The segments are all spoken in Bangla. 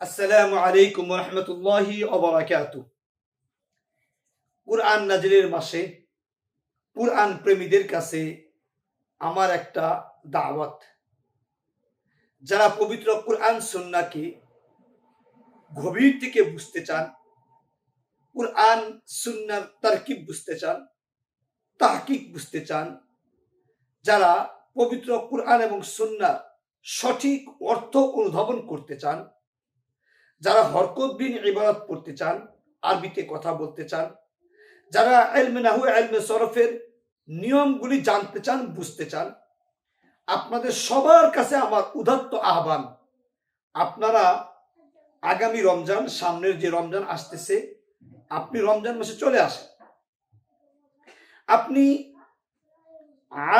আসসালামু আলাইকুম রহমতুল্লাহি অবরাকাত কুরআন নাজিরের মাসে কুরআন প্রেমীদের কাছে আমার একটা দাওয়াত। যারা পবিত্র কুরআন সুন্নাকে গভীর থেকে বুঝতে চান, কুরআন সুন্নার তারকিব বুঝতে চান, তাহকিক বুঝতে চান, যারা পবিত্র কুরআন এবং সুন্নার সঠিক অর্থ অনুধাবন করতে চান যারা হরকত বিন ইবাদত পড়তে চান, আরবিতে কথা বলতে চান, যারা এলমে নাহু, এলমে সরফের নিয়মগুলি জানতে চান, বুঝতে চান, আপনাদের সবার কাছে আমার উদাত্ত আহ্বান, আপনারা আগামী রমজান, সামনের যে রমজান আসতেছে, আপনি রমজান মাসে চলে আসেন। আপনি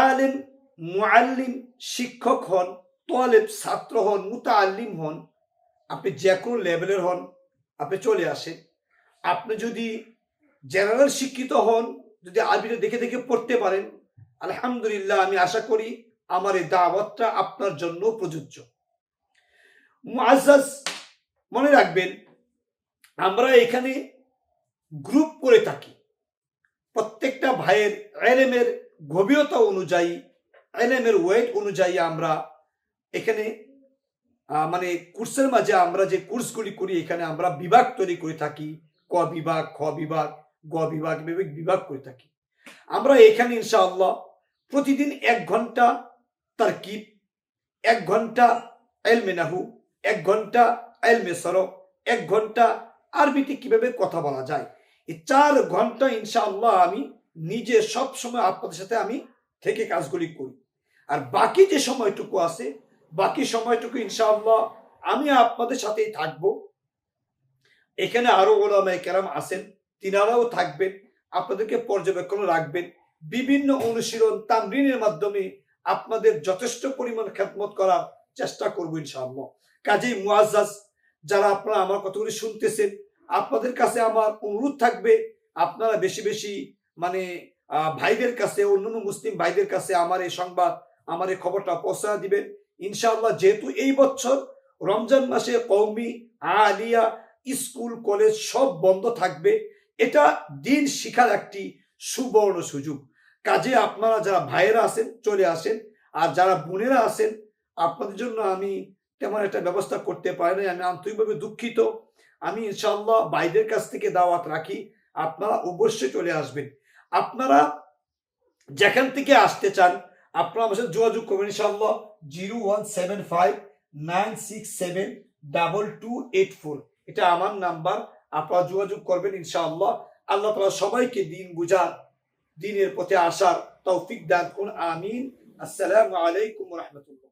আলেম, মুআল্লিম, শিক্ষক হন, তোয়ালেব, ছাত্র হন মুতা মুতাআল্লিম হন আপনি যে কোনো লেভেলের হন, আপনি চলে আসেন। আপনি যদি জেনারেল শিক্ষিত হন, যদি আরবিটা দেখে দেখে পড়তে পারেন, আলহামদুলিল্লাহ আমি আশা করি আমার এই দাওয়াতটা আপনার জন্য প্রযোজ্য। মুআজ্জাজ, মনে রাখবেন, আমরা এখানে গ্রুপ করে থাকি। প্রত্যেকটা ভাইয়ের এলেমের গভীরতা অনুযায়ী, এলেমের ওয়েট অনুযায়ী আমরা এখানে মানে কোর্সের মাঝে আমরা যে কোর্সগুলি করি, এখানে আমরা বিভাগ তৈরি করে থাকি। ক বিভাগ, খ বিভাগ, গ বিভাগ বিভাগ করে থাকি। আমরা এখানে ইনশাআল্লাহ প্রতিদিন এক ঘণ্টা তারকিব, এক ঘণ্টা এলমে নাহু, এক ঘণ্টা এলমে সরফ এক ঘণ্টা আরবিতে কীভাবে কথা বলা যায়। এই চার ঘণ্টা ইনশাআল্লাহ আমি নিজে সব সময় আপনাদের সাথে আমি থেকে কাজগুলি করি। আর বাকি যে সময়টুকু আছে বাকি সময়টুকু ইনশাআল্লাহ আমি আপনাদের সাথেই থাকব। এখানে আরও ওলামায়ে কেরাম আছেন, তিনারাও থাকবেন, আপনাদেরকে পর্যবেক্ষণ রাখবেন। বিভিন্ন অনুশীলন তামরিনের মাধ্যমে আপনাদের যথেষ্ট পরিমাণ খেদমত করার চেষ্টা করব ইনশাআল্লাহ। কাজেই মুআজ্জাজ যারা আপনারা আমার কথাগুলি শুনতেছেন, আপনাদের কাছে আমার অনুরোধ থাকবে, আপনারা বেশি বেশি মানে ভাইদের কাছে, অন্যান্য মুসলিম ভাইদের কাছে আমার এই সংবাদ, আমার এই খবরটা পৌঁছা দিবেন। ইনশাআল্লাহ, যেহেতু এই বছর রমজান মাসে কৌমি আলিয়া, স্কুল, কলেজ সব বন্ধ থাকবে, এটা দিন শিখার একটি সুবর্ণ সুযোগ। কাজে আপনারা যারা ভাইয়েরা আছেন, চলে আসেন, আর যারা বোনেরা আছেন, আপনাদের জন্য আমি তেমন একটা ব্যবস্থা করতে পারি না আমি আন্তরিকভাবে দুঃখিত। আমি ইনশাআল্লাহ ভাইদের কাছ থেকে দাওয়াত রাখি, আপনারা অবশ্যই চলে আসবেন। আপনারা যেখান থেকে আসতে চান আপনারা আমার সাথে যোগাযোগ করবেন ইনশাল্লাহ zero one seven five nine six seven double two eight four. এটা আমার নাম্বার, আপনারা যোগাযোগ করবেন ইনশাআল্লাহ। আল্লাহ তালা সবাইকে দিন বুঝার দিনের পথে আসার তৌফিক দান করুন। আমিন। আসসালামু আলাইকুম রহমতুল্লাহ।